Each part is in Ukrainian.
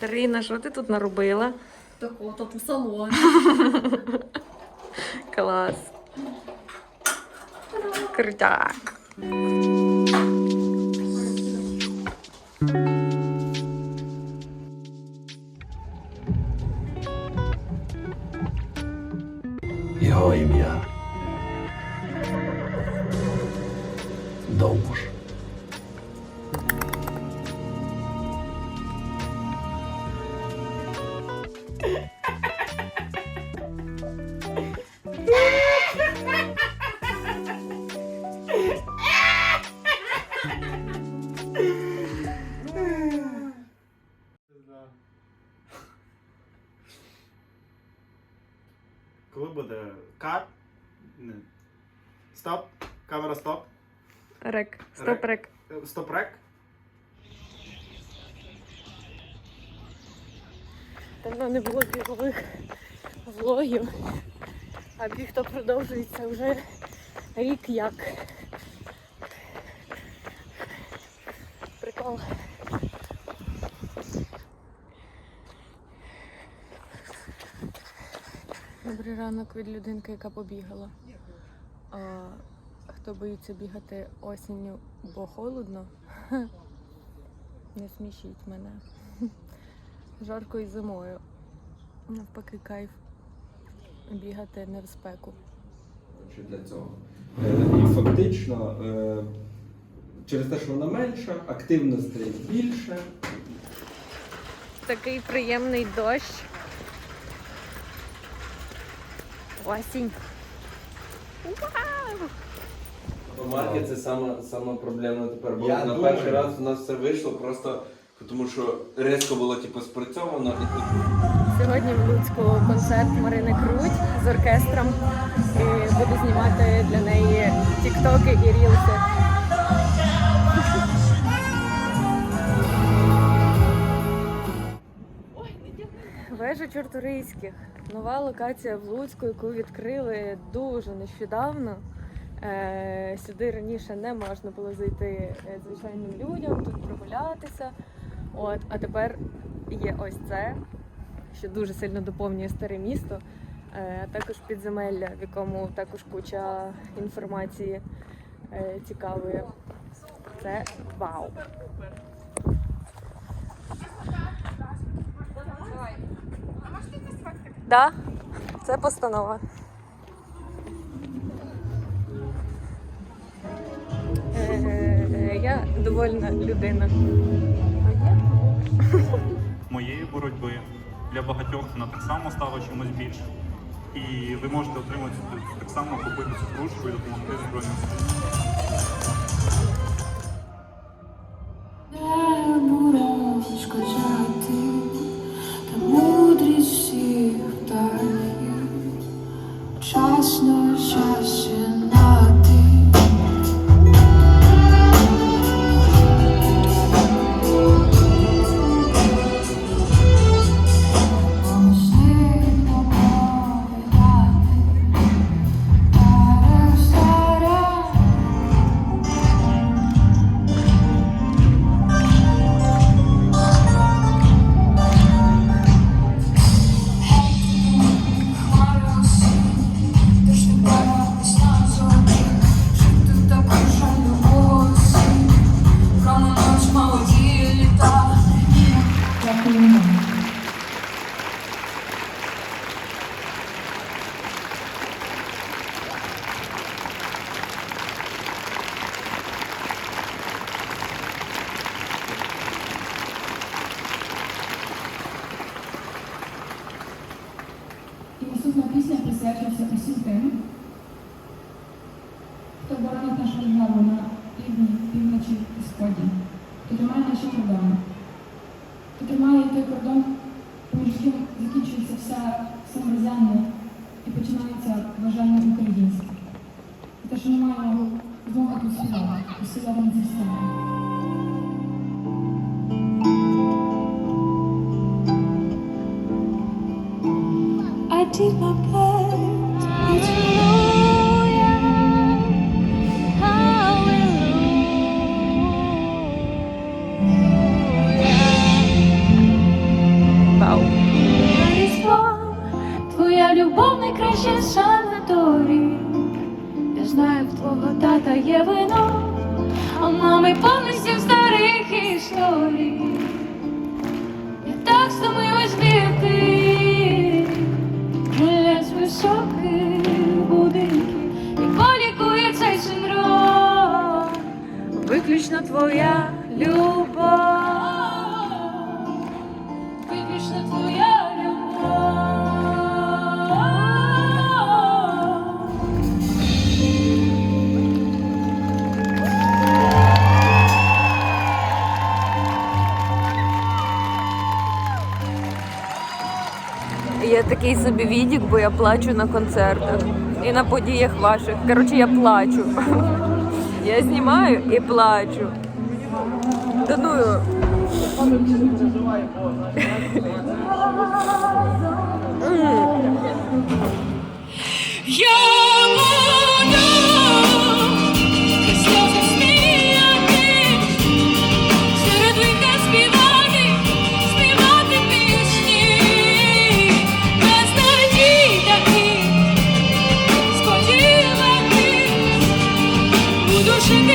Дарина, що ти тут наробила? Такого тут у салоні. Клас. Крутяк. Його ім'я. Довбуш. Коли буде кат? Не. Стоп. Камера стоп. Рек. Стоп Рек. Е, Стоп рек. Давно не було бігових влогів. А біг то продовжується вже рік як. Ранок від людинки, яка побігала. А, хто боїться бігати осінню, бо холодно, не смішіть мене. Жарко і зимою. Навпаки, кайф бігати не в спеку. Чи для цього. Е, І фактично е, через те, що вона менша, активностей більше. Такий приємний дощ. Осінь. Марки це саме, саме проблемно тепер. Бо Я на думаю. перший раз у нас все вийшло просто тому, що різко було типу спрацьовано і тут Сьогодні в Луцьку концерт Марини Круть з оркестром. І буду знімати для неї тіктоки і рілси. Вежа Чорторийських. Нова локація в Луцьку, яку відкрили дуже нещодавно. Е, сюди раніше не можна було зайти е, звичайним людям, тут прогулятися. От, а тепер є ось це, що дуже сильно доповнює старе місто. Е, також підземелля, в якому також куча інформації цікавої. Це вау. Да, це постанова. Е, Я довольна людина. моєї боротьби. Для багатьох вона так само стала чимось більше. І ви можете отримати так само купити цю кружку і допомогти Збройним силам. Хто боронить нашу державу на півдні, півночі і сході, хто тримає наші кордони, хто тримає той кордон, поміж яким закінчується вся самоврізяння і починається бажання українське. І те, що ми маємо змогу тут співати, усилено зі сцени. I did my best. Любов найкраще з санаторії. Я знаю, в твого тата є вино, а в мами повністю старих історій. Я так стомилась бігти, гуля з високих будинків, і полікує цей синдром. Виключно твоя любов. Такий собі відік, бо я плачу на концертах і на подіях ваших. Коротше, я плачу. Я знімаю і плачу. Та ну. Я 许多事。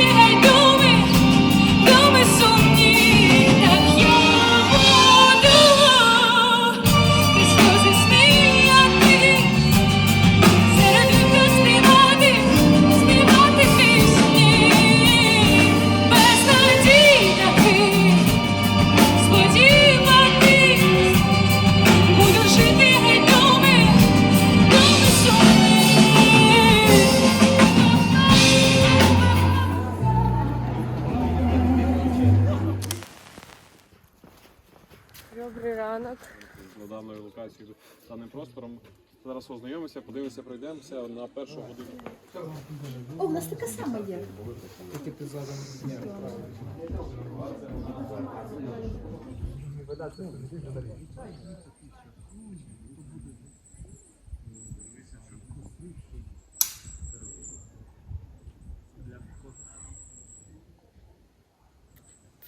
Локацією, даним простором. Зараз ознайомимося, подивимося, пройдемося на першу годину. О, в нас така сама є.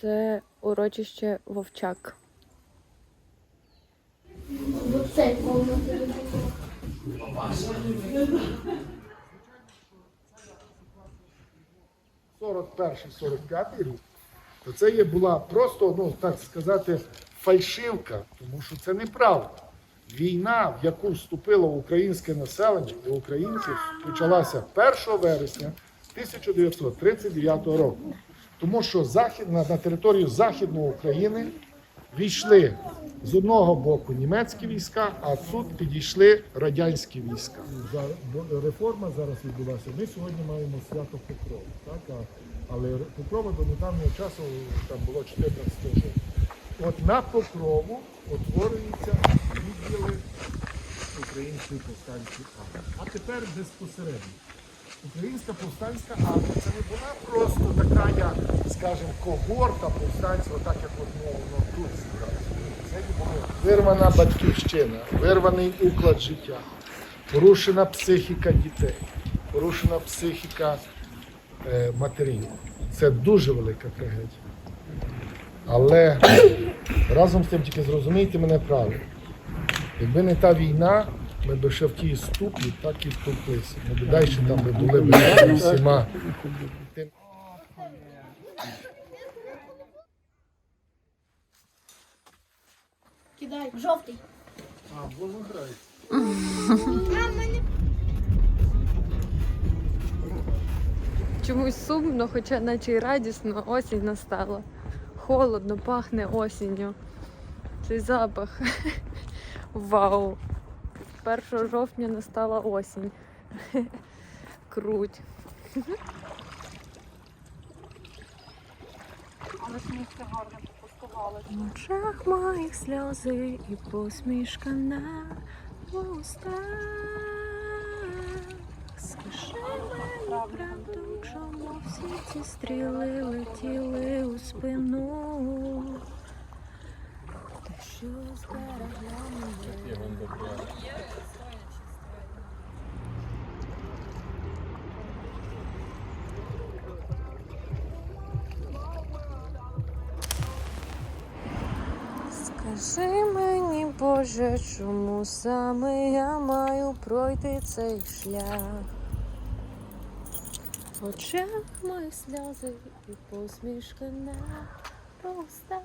Це урочище Вовчак. – 41-45 рік, то це є була просто, ну так сказати, фальшивка, тому що це неправда. Війна, в яку вступило українське населення і українці, почалася 1 вересня 1939 року. Тому що захід, на, на територію Західної України війшли з одного боку німецькі війська, а тут підійшли радянські війська. Реформа зараз відбулася. Ми сьогодні маємо свято Покрова. Так? А- Але Покрова до недавнього часу там було 14 жовтня. От на Покрову утворюються відділи Української повстанської армії. А тепер безпосередньо. Українська повстанська армія це не була просто така, як, скажімо, когорта повстанців, отак як от, ну, тут зібралося. Це було вирвана батьківщина, вирваний уклад життя, порушена психіка дітей, порушена психіка е, матерів. Це дуже велика трагедія. Але разом з тим тільки зрозумійте мене правильно. Якби не та війна, ми б ще в тій ступі так і ступлися. Ми б далі там би були б всіма. Кидай. Жовтий. А, воно грає. Чомусь сумно, хоча наче й радісно, осінь настала. Холодно, пахне осінню. Цей запах. Вау. 1 жовтня настала осінь. Круть. В очах моїх сльози і посмішка на вустах. Скажи мені правду, чому всі ці стріли летіли у спину. Ти що зберегла мене? Скажи Скажи мені, Боже, чому саме я маю пройти цей шлях? В очах мої сльози і посмішка на устах.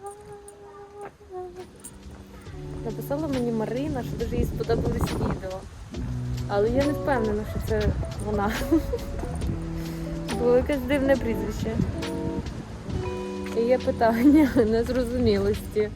Написала мені Марина, що дуже їй сподобалось відео. Але я не впевнена, що це вона. Було якесь дивне прізвище. І є питання незрозумілості.